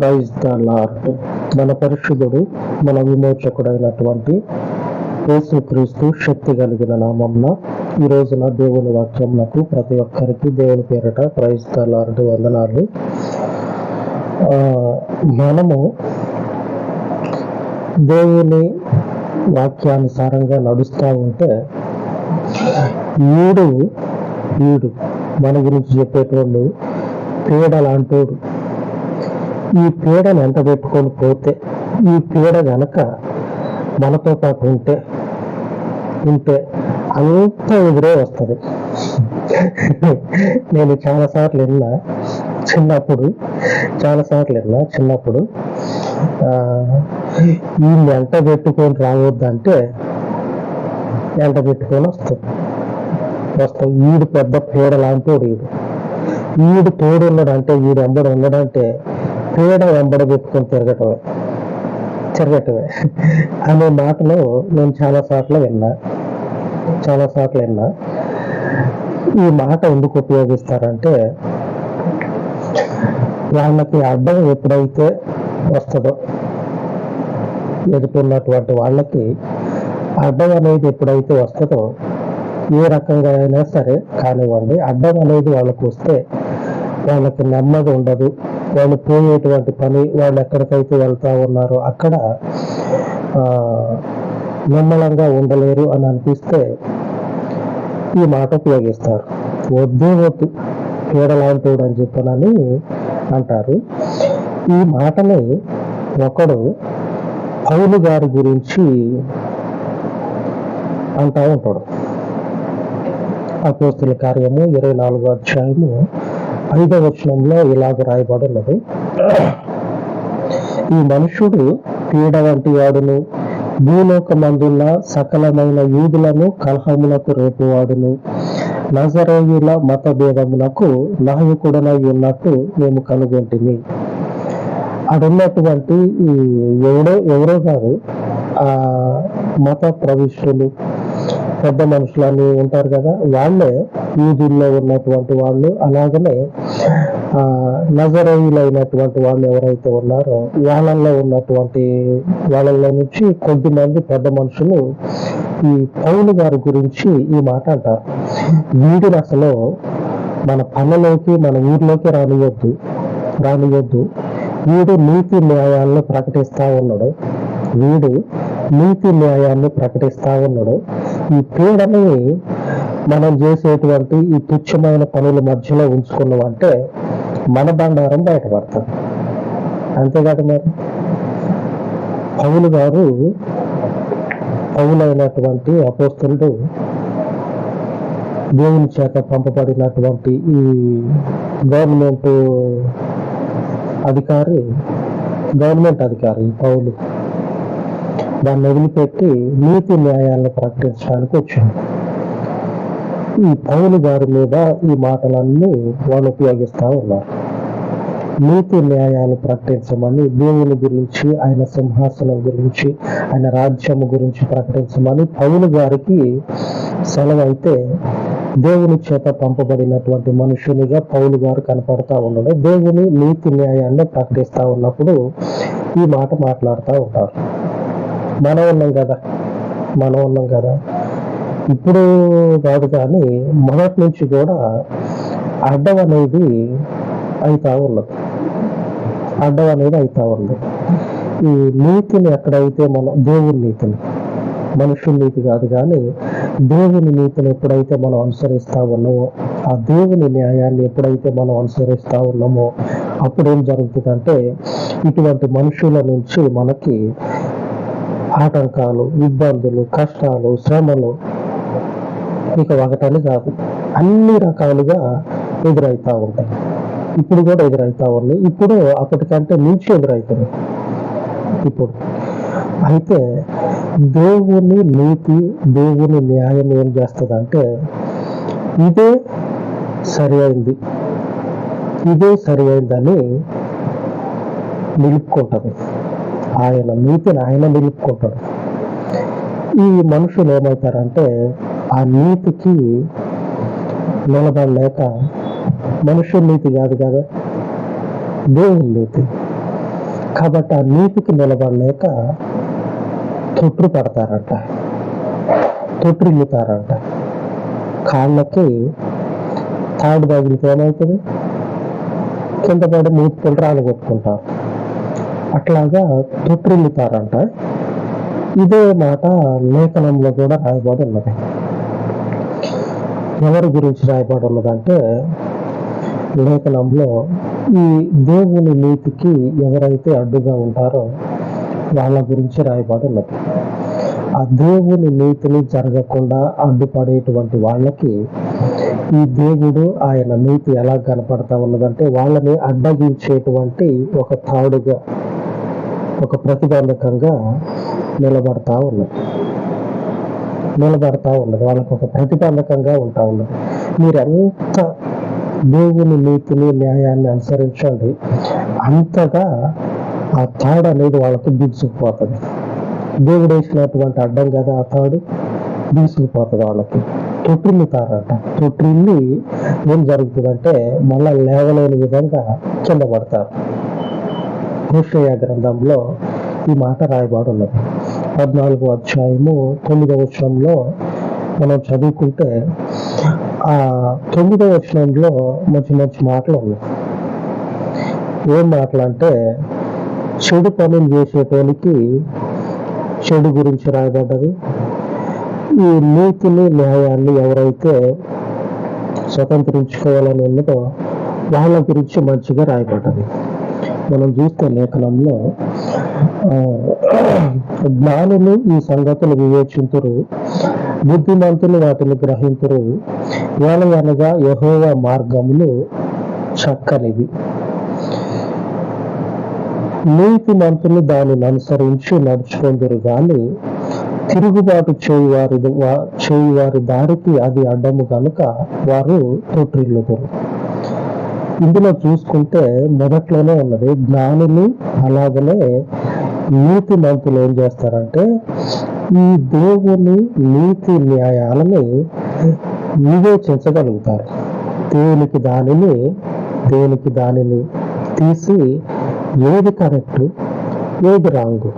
Praise the lord మన పరిశుద్ధుడు మన విమోచకుడైనటువంటి యేసుక్రీస్తు శక్తి కలిగిన నామంన ఈ రోజున దేవుని వాక్యంలకు ప్రతి ఒక్కరికి దేవుని పేరట ప్రైజ్ ద లార్డ్ వందనాలు. ఆ, మనము దేవుని వాక్యానుసారంగా నడుస్తూ ఉంటే ఈడు ఈడు మన గురించి చెప్పేటోళ్ళు పీడ లాంటోడు. ఈ పీడను ఎంత పెట్టుకొని పోతే ఈ పీడ గనక మనతో పాటు ఉంటే ఉంటే అంత ఎదురే వస్తుంది. నేను చాలాసార్లు విన్నా చిన్నప్పుడు చాలాసార్లు విన్నా చిన్నప్పుడు వీళ్ళు ఈ ఎంట పెట్టుకొని రావద్దంటే ఎంట పెట్టుకొని వస్తుంది. వస్తాం ఈడు పెద్ద పీడ లాంటోడు ఈడు. ఈడు తోడు ఉన్నాడు అంటే ఈడు ఉన్నాడంటే పేడ వెంబడ పెట్టుకొని తిరగటమే. తిరగటమే. అనే మాటలు నేను చాలా సార్లు విన్నా. చాలా సార్లు విన్నా. ఈ మాట ఎందుకు ఉపయోగిస్తారంటే వాళ్ళకి అడ్డం ఎప్పుడైతే వస్తుందో ఎదుర్కొన్నటువంటి వాళ్ళకి అడ్డం అనేది ఎప్పుడైతే వస్తుందో ఏ రకంగా అయినా సరే కానివ్వండి అడ్డం అనేది వాళ్ళకు వస్తే వాళ్ళకి నెమ్మది ఉండదు. వాళ్ళు పోయేటువంటి పని వాళ్ళు ఎక్కడికైతే వెళ్తా ఉన్నారో అక్కడ నిమ్మలంగా ఉండలేరు అని అనిపిస్తే ఈ మాట ఉపయోగిస్తారు. వద్దే వద్దు పీడలాంటోడు అని చెప్పనని అంటారు. ఈ మాటని ఒకడు పౌలు గారి గురించి అంటా ఉంటాడు. అపోస్తుల కార్యము ఇరవై నాలుగో అధ్యాయము ఐదవ వచనంలో ఇలాగ రాయబడి ఉన్నది ఈ మనుషుడు పీడ వంటి వాడును భూలోకమందున్న సకలమైన యూదులను కలహములకు రేపువాడును నజరేయుల మత భేదములకు నాయకుడనై ఉన్నట్టు మేము కనుగొంటిమి. అడున్నటువంటి ఈ ఎవడో ఎవరో కాదు ఆ మత ప్రవిష్టులు పెద్ద మనుషులని ఉంటారు కదా వాళ్ళే యూదుల్లో ఉన్నటువంటి వాళ్ళు అలాగనే ఆ వాళ్ళు ఎవరైతే ఉన్నారో వాళ్ళల్లో ఉన్నటువంటి వాళ్ళల్లో నుంచి కొద్దిమంది పెద్ద మనుషులు ఈ పౌలు గారి గురించి ఈ మాట అంటారు. వీడిని అసలు మన పనులోకి మన ఊర్లోకి రానియొద్దు రానియొద్దు. వీడు నీతి న్యాయాలను ప్రకటిస్తా ఉన్నాడు. వీడు నీతి న్యాయాన్ని ప్రకటిస్తా ఉన్నాడు. ఈ క్రీడని మనం చేసేటువంటి ఈ తుచ్చమైన పనుల మధ్యలో ఉంచుకున్నామంటే మన బండారం బయటపడుతుంది అంతేకాదు మరి పౌలు గారు పౌలైనటువంటి అపోస్తుడు దేవుని చేత పంపబడినటువంటి ఈ గవర్నమెంట్ అధికారి గవర్నమెంట్ అధికారి పౌలు. దాన్ని వదిలిపెట్టి నీతి న్యాయాలను ప్రకటించడానికి వచ్చింది. ఈ పౌలు గారి మీద ఈ మాటలన్నీ వాళ్ళు ఉపయోగిస్తూ ఉన్నారు. నీతి న్యాయాలు ప్రకటించమని దేవుని గురించి ఆయన సింహాసనం గురించి ఆయన రాజ్యం గురించి ప్రకటించమని పౌలు గారికి సెలవు అయితే దేవుని చేత పంపబడినటువంటి మనుషునిగా పౌలు గారు కనపడతా ఉన్నాడు దేవుని నీతి న్యాయాన్ని ప్రకటిస్తా ఉన్నప్పుడు ఈ మాట మాట్లాడుతూ ఉంటారు. మనం ఉన్నాం కదా. మనం ఉన్నాం కదా. ఇప్పుడు కాదు కానీ మొదటి నుంచి కూడా అడ్డం అనేది అవుతా ఉన్నది. అడ్డం అనేది అవుతా ఉంది ఈ నీతిని ఎక్కడైతే మనం దేవుని నీతిని మనుషుల నీతి కాదు కానీ దేవుని నీతిని ఎప్పుడైతే మనం అనుసరిస్తా ఉన్నామో ఆ దేవుని న్యాయాన్ని ఎప్పుడైతే మనం అనుసరిస్తా ఉన్నామో అప్పుడేం జరుగుతుందంటే ఇటువంటి మనుషుల నుంచి మనకి ఆటంకాలు ఇబ్బందులు కష్టాలు శ్రమలు ఇక ఒకటని కాదు అన్ని రకాలుగా ఎదురవుతూ ఉంటాయి. ఇప్పుడు కూడా ఎదురవుతూ ఉన్నాయి. ఇప్పుడు అప్పటికంటే మించి ఎదురవుతున్నాయి ఇప్పుడు అయితే దేవుని నీతి దేవుని న్యాయం ఏం చేస్తుందంటే ఇదే సరి అయింది ఇదే సరి అయిందని నిలుపుకుంటుంది. ఆయన నీతిని ఆయన నిలుపుకుంటాడు. ఈ మనుషులు ఏమవుతారంటే ఆ నీతికి నిలబడలేక మనుషుల నీతి కాదు కదా దేవుని నీతి. కాబట్టి ఆ నీతికి నిలబడలేక తొట్టు పడతారంట తొట్టిల్లుతారంట కాళ్ళకి తాడు తగిలితే ఏమవుతుంది? కింద పడి మూతుకొని రాళ్ళు కొట్టుకుంటారు. అట్లాగా తొట్టిల్లుతారంట. ఇదే మాట లేఖనంలో కూడా రాయబడి ఉన్నది. ఎవరి గురించి రాయబడి ఉన్నదంటే లేఖనంలో ఈ దేవుని నీతికి ఎవరైతే అడ్డుగా ఉంటారో వాళ్ళ గురించి రాయబడి ఉన్నది. ఆ దేవుని నీతిని జరగకుండా అడ్డుపడేటువంటి వాళ్ళకి ఈ దేవుడు ఆయన నీతి ఎలా కనపడతా ఉన్నదంటే వాళ్ళని అడ్డగించేటువంటి ఒక తాడుగా ఒక ప్రతిబంధకంగా నిలబడతా ఉన్నది. నిలబడతా ఉన్నది. వాళ్ళకు ఒక ప్రతిబంధకంగా ఉంటా ఉన్నది. మీరు ఎంత దేవుని నీతిని న్యాయాన్ని అనుసరించండి అంతగా ఆ తాడు అనేది వాళ్ళకి బిగుసుకుపోతుంది. దేవుడు వేసినటువంటి అడ్డం కదా ఆ తాడు? బిగుసుకుపోతుంది వాళ్ళకి. తొట్టిల్లుతారట తొట్టిల్లి ఏం జరుగుతుందంటే మళ్ళా లేవలేని విధంగా కింద పడతారు. హోషయ గ్రంథంలో ఈ మాట రాయబడి ఉన్నది పద్నాలుగో అధ్యాయము తొమ్మిదవ వచనంలో మనం చదువుకుంటే ఆ తొమ్మిదవ వచనంలో మంచి మంచి మాటలు ఉన్నాయి. ఏం మాటలు అంటే చెడు పనులు చేసేటోనికి చెడు గురించి రాయబడ్డది. ఈ నీతిని న్యాయాన్ని ఎవరైతే స్వతంత్రించుకోవాలని ఉన్నదో వాళ్ళ గురించి మంచిగా రాయబడ్డది. మనం చూస్తే లేఖనంలో జ్ఞానులు ఈ సంగతులు వివేచింతురు బుద్ధిమంతులు వాటిని గ్రహింతురు. ఏలయనగా యహోవ మార్గములు చక్కనివి. నీతి మంతులు దానిని అనుసరించి నడుచుకుందరు గాని తిరుగుబాటు చేయువారి వా- చేయువారి దారికి అది అడ్డము కనుక వారు తొట్టిల్లుదురు. ఇందులో చూసుకుంటే మొదట్లోనే ఉన్నది జ్ఞానులు అలాగనే నీతి మంతులు ఏం చేస్తారంటే ఈ దేవుని నీతి న్యాయాలని వివేచించగలుగుతారు. దేవునికి దానిని దేవునికి దానిని తీసి ఏది కరెక్ట్ ఏది రాంగు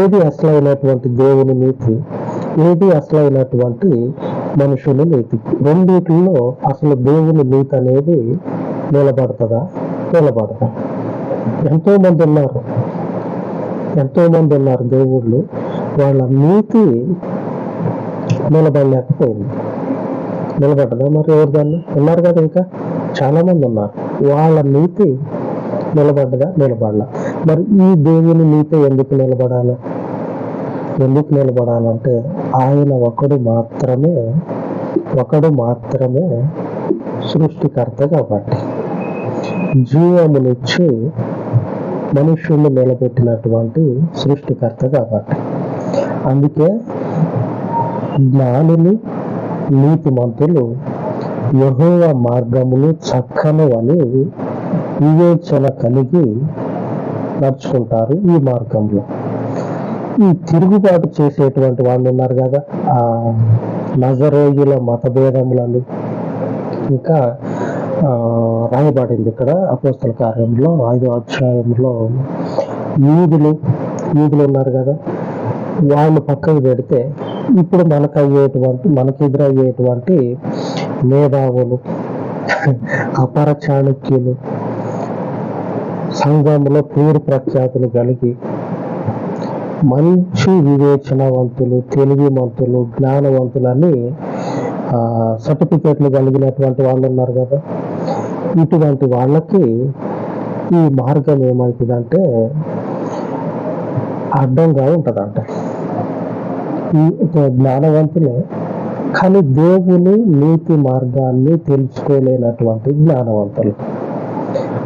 ఏది అసలైనటువంటి దేవుని నీతి ఏది అసలైనటువంటి మనుషుల నీతి. రెండిటిలో అసలు దేవుని నీతి అనేది నిలబడుతుందా నిలబడదా ఎంతో మంది ఉన్నారు. ఎంతో మంది ఉన్నారు దేవుళ్ళు. వాళ్ళ నీతి నిలబడలేకపోయింది. నిలబడ్డదా మరి ఎవరు దాన్ని? ఉన్నారు కదా ఇంకా చాలా మంది ఉన్నారు. వాళ్ళ నీతి నిలబడ్డదా? నిలబడాల. మరి ఈ దేవుని నీతి ఎందుకు నిలబడాలి? ఎందుకు నిలబడాలంటే ఆయన ఒకడు మాత్రమే ఒకడు మాత్రమే సృష్టికర్త కాబట్టి జీవమునిచ్చి మనుష్యుల్ని నిలబెట్టినటువంటి సృష్టికర్త కాబట్టి. అందుకే జ్ఞానులు నీతిమంతులు యహోవ మార్గములు చక్కను అని వివేచన కలిగి నడుచుకుంటారు ఈ మార్గంలో. ఈ తిరుగుబాటు చేసేటువంటి వాళ్ళు ఉన్నారు కదా ఆ నజరోజుల మతభేదములని. ఇంకా రాయబడింది ఇక్కడ అపోస్తల కార్యంలో ఐదో అధ్యాయంలో యూదులు యూదులు ఉన్నారు కదా వాళ్ళు పక్కకు పెడితే ఇప్పుడు మనకు అయ్యేటువంటి మనకు ఎదురయ్యేటువంటి మేధావులు అపర చాణక్యులు సంఘంలో పేరు ప్రఖ్యాతులు కలిగి మంచి వివేచనవంతులు తెలివిమంతులు జ్ఞానవంతులని ఆ, సర్టిఫికేట్లు కలిగినటువంటి వాళ్ళు ఉన్నారు కదా. ఇటువంటి వాళ్ళకి ఈ మార్గం ఏమవుతుందంటే అడ్డంగా ఉంటుందంట. ఈ జ్ఞానవంతులే కానీ దేవుని నీతి మార్గాన్ని తెలుసుకోలేనటువంటి జ్ఞానవంతులు.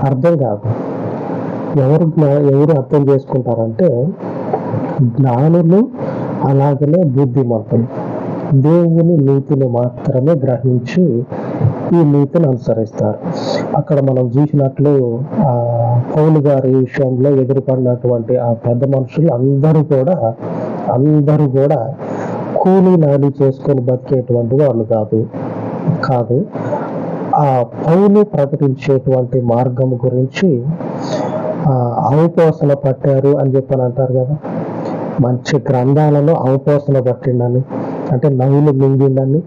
అర్థం కాదు. ఎవరు ఎవరు అర్థం చేసుకుంటారంటే జ్ఞానులు అలాగనే బుద్ధిమంతులు. దేవుని నీతిని మాత్రమే గ్రహించి ఈ నీతిని అనుసరిస్తారు. అక్కడ మనం చూసినట్లు ఆ పౌలు గారి విషయంలో ఎదురుపడినటువంటి ఆ పెద్ద మనుషులు అందరూ కూడా అందరూ కూడా కూలీ నాలి చేసుకొని బతికేటువంటి వాళ్ళు కాదు కాదు. ఆ పౌలు ప్రకటించేటువంటి మార్గం గురించి ఆ, అవపోసన పట్టారు అని చెప్పని అంటారు కదా. మంచి గ్రంథాలను అవపోసన పట్టిండని అంటే నవ్వులు మింగిండని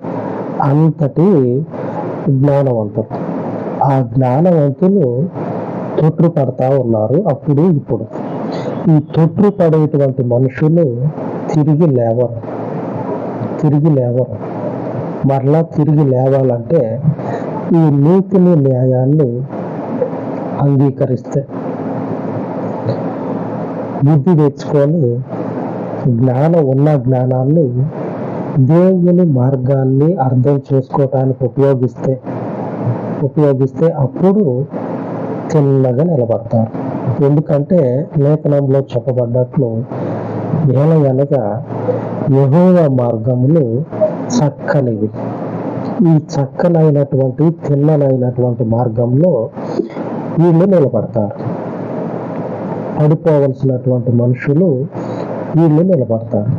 అంతటి జ్ఞానవంతులు ఆ జ్ఞానవంతులు తొట్టు పడతా ఉన్నారు అప్పుడు ఇప్పుడు. ఈ తొట్టు పడేటువంటి మనుషులు తిరిగి లేవరు. తిరిగి లేవరు. మరలా తిరిగి లేవాలంటే ఈ నీతిని న్యాయాన్ని అంగీకరిస్తే. బుద్ధి తెచ్చుకొని జ్ఞానం ఉన్న జ్ఞానాన్ని దేవుని మార్గాన్ని అర్థం చేసుకోవటానికి ఉపయోగిస్తే. ఉపయోగిస్తే అప్పుడు తెల్లగా నిలబడతారు. ఎందుకంటే లేఖనంలో చెప్పబడ్డట్లు ఏల అనగా యహోవ మార్గములు చక్కనివి. ఈ చక్కనైనటువంటి తిన్ననైనటువంటి మార్గంలో వీళ్ళు నిలబడతారు. పడిపోవలసినటువంటి మనుషులు వీళ్ళు నిలబడతారు.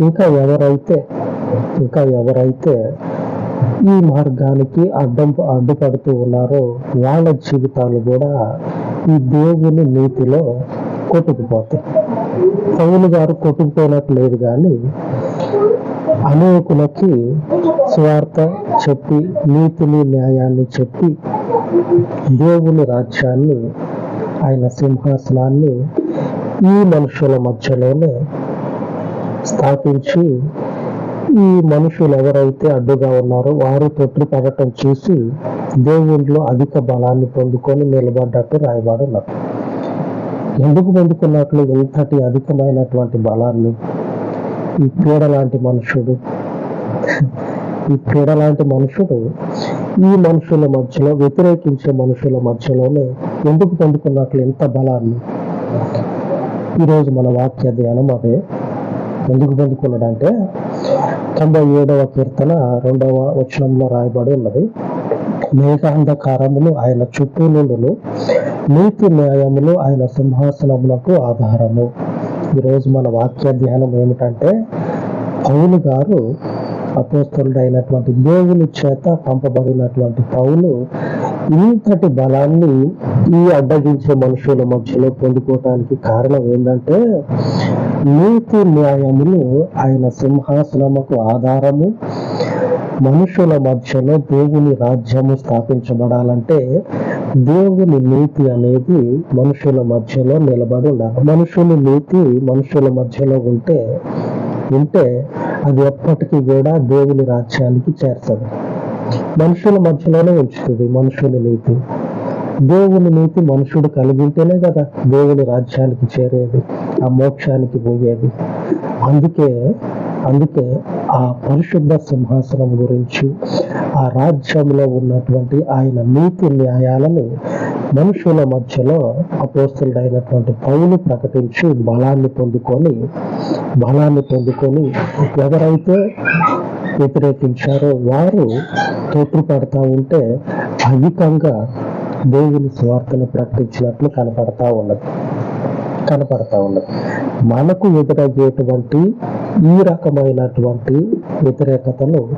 ఇంకా ఎవరైతే ఇంకా ఎవరైతే ఈ మార్గానికి అడ్డం అడ్డుపడుతూ ఉన్నారో వాళ్ళ జీవితాలు కూడా ఈ దేవుని నీతిలో కొట్టుకుపోతాయి. పౌలు గారు కొట్టుకుపోయినట్టు లేదు కానీ అనేకులకి స్వార్థ చెప్పి నీతిని న్యాయాన్ని చెప్పి దేవుని రాజ్యాన్ని ఆయన సింహాసనాన్ని ఈ మనుషుల మధ్యలోనే స్థాపించి ఈ మనుషులు ఎవరైతే అడ్డుగా ఉన్నారో వారు తొట్టు పడటం చూసి దేవుళ్ళు అధిక బలాన్ని పొందుకొని నిలబడ్డట్టు రాయబడి ఉన్నారు. ఎందుకు పొందుకున్నట్లు? ఇంతటి అధికమైనటువంటి బలాన్ని? ఈ పీడ లాంటి మనుషుడు. ఈ పీడ లాంటి మనుషుడు ఈ మనుషుల మధ్యలో వ్యతిరేకించే మనుషుల మధ్యలోనే ఎందుకు పొందుకున్నట్లు? ఎంత బలాన్ని? ఈరోజు మన వాక్య ధ్యానం అదే. ఎందుకు పొందుకున్నాడంటే తొంభై ఏడవ కీర్తన రెండవ వచనంలో రాయబడి ఉన్నది. మేఘాంధకారములు ఆయన చుట్టూ నుండును నీతి న్యాయములు ఆయన సింహాసనములకు ఆధారము. ఈరోజు మన వాక్య ధ్యానం ఏమిటంటే పౌలు గారు అపోస్తుడైనటువంటి దేవుని చేత పంపబడినటువంటి పౌలు ఇంతటి బలాన్ని ఈ అడ్డగించే మనుషుల మధ్యలో పొందుకోవటానికి కారణం ఏంటంటే నీతి న్యాయములు ఆయన సింహాసనముకు ఆధారము. మనుషుల మధ్యలో దేవుని రాజ్యము స్థాపించబడాలంటే దేవుని నీతి అనేది మనుషుల మధ్యలో నిలబడి ఉండాలి. మనుషుని నీతి మనుషుల మధ్యలో ఉంటే ఉంటే అది ఎప్పటికీ కూడా దేవుని రాజ్యానికి చేర్చదు మనుషుల మధ్యలోనే ఉంచుతుంది మనుషుని నీతి. దేవుని నీతి మనుషుడు కలిగి ఉంటేనే కదా దేవుని రాజ్యానికి చేరేది ఆ మోక్షానికి పోయేది. అందుకే అందుకే ఆ పరిశుద్ధ సింహాసనం గురించి ఆ రాజ్యంలో ఉన్నటువంటి ఆయన నీతి న్యాయాలని మనుషుల మధ్యలో అపోస్తుడైనటువంటి పౌలు ప్రకటించి బలాన్ని పొందుకొని బలాన్ని పొందుకొని ఎవరైతే వ్యతిరేకించారో వారు పడతా ఉంటే అధికంగా దేవుని స్వార్థను ప్రకటించినట్లు కనపడతా ఉన్నది. కనపడతా ఉన్నది. మనకు ఎదురయ్యేటువంటి ఈ రకమైనటువంటి వ్యతిరేకతలు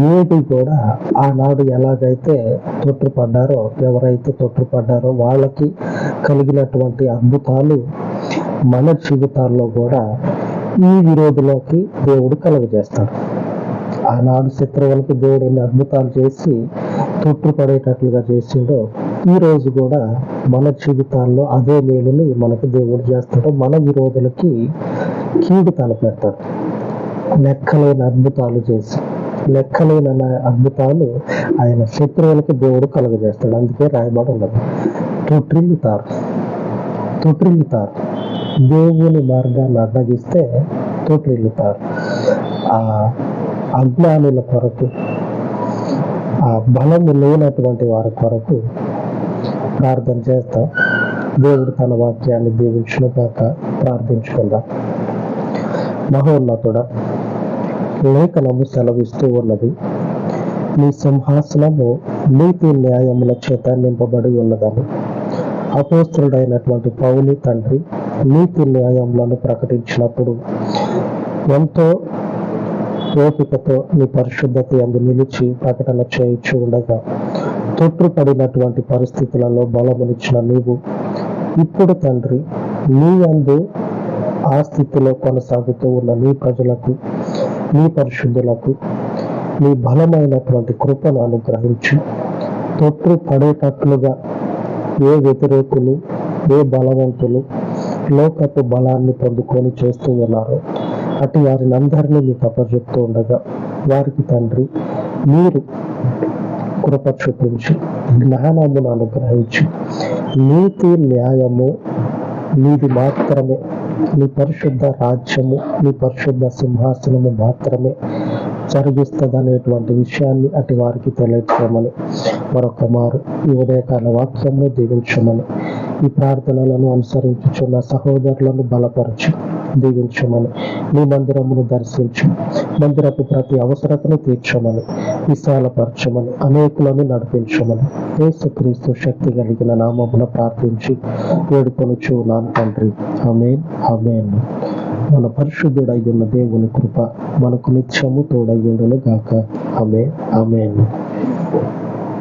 ఏది కూడా ఆనాడు ఎలాగైతే తొట్టుపడ్డారో ఎవరైతే తొట్టుపడ్డారో వాళ్ళకి కలిగినటువంటి అద్భుతాలు మన జీవితాల్లో కూడా ఈ విరోధిలోకి దేవుడు కలుగజేస్తాడు. ఆనాడు శత్రువులకి దేవుడు ఎన్ని అద్భుతాలు చేసి తొట్టుపడేటట్లుగా చేసిండో ఈరోజు రోజు కూడా మన జీవితాల్లో అదే మేలుని మనకు దేవుడు చేస్తాడు. మన విరోధులకి కీడు తలపెడతాడు. లెక్కలేని అద్భుతాలు చేసి లెక్కలేని అద్భుతాలు ఆయన శత్రువులకి దేవుడు కలుగజేస్తాడు. అందుకే రాయబడి ఉండదు తొట్రిల్లుతారు తొట్రిల్లుతారు దేవుని మార్గాన్ని అడ్డగిస్తే తొట్రిల్లుతారు ఆ అజ్ఞానుల కొరకు ఆ బలము లేనటువంటి వారి కొరకు ప్రార్థన చేస్తాం. దేవుడు తన వాక్యాన్ని దీవించిన కాక ప్రార్థించుకుందాం. మహోన్నతుడ లేఖనము సెలవిస్తూ ఉన్నది. నీ సింహాసనము నీతి న్యాయముల చేత నింపబడి ఉన్నదని. అపోస్తుడైనటువంటి పౌని తండ్రి నీతి న్యాయములను ప్రకటించినప్పుడు ఎంతో ఓపికతో నీ పరిశుద్ధత అందు నిలిచి ప్రకటన చేయించి ఉండగా తొట్టుపడినటువంటి పరిస్థితులలో బలమునిచ్చిన నీవు. ఇప్పుడు తండ్రి నీ అందు ఆ స్థితిలో కొనసాగుతూ ఉన్న నీ ప్రజలకు నీ పరిశుద్ధులకు నీ బలమైనటువంటి కృపను అనుగ్రహించి తొట్టు పడేటట్లుగా ఏ వ్యతిరేకులు ఏ బలవంతులు లోకపు బలాన్ని పొందుకొని చేస్తూ ఉన్నారో అటు వారిని అందరినీ మీకు అప్పచెప్తూ ఉండగా వారికి తండ్రి మీరు కృప చూపించు జ్ఞానమును అనుగ్రహించి. నీతి న్యాయము నీది మాత్రమే. నీ పరిశుద్ధ రాజ్యము నీ పరిశుద్ధ సింహాసనము మాత్రమే జరిగిస్తుంది అనేటువంటి విషయాన్ని అటు వారికి తెలియచేయమని మరొక మారు ఈ ఉదయకాల వాక్యంలో దీవించమని ఈ ప్రార్థనలను అనుసరించుచున్న సహోదరులను బలపరచు దీవించమని నీ మందిరమును దర్శించు మందిరపు ప్రతి అవసరతను తీర్చమని విశాలపరచమని అనేకులను నడిపించమని యేసుక్రీస్తు శక్తి కలిగిన నామమున ప్రార్థించి వేడుకొనుచు నాన్న తండ్రి. అమేన్ అమేన్ మన పరిశుద్ధుడయ్యున్న ఉన్న దేవుని కృప మనకు నిత్యము తోడయ్యుడును గాక అమేన్ అమేన్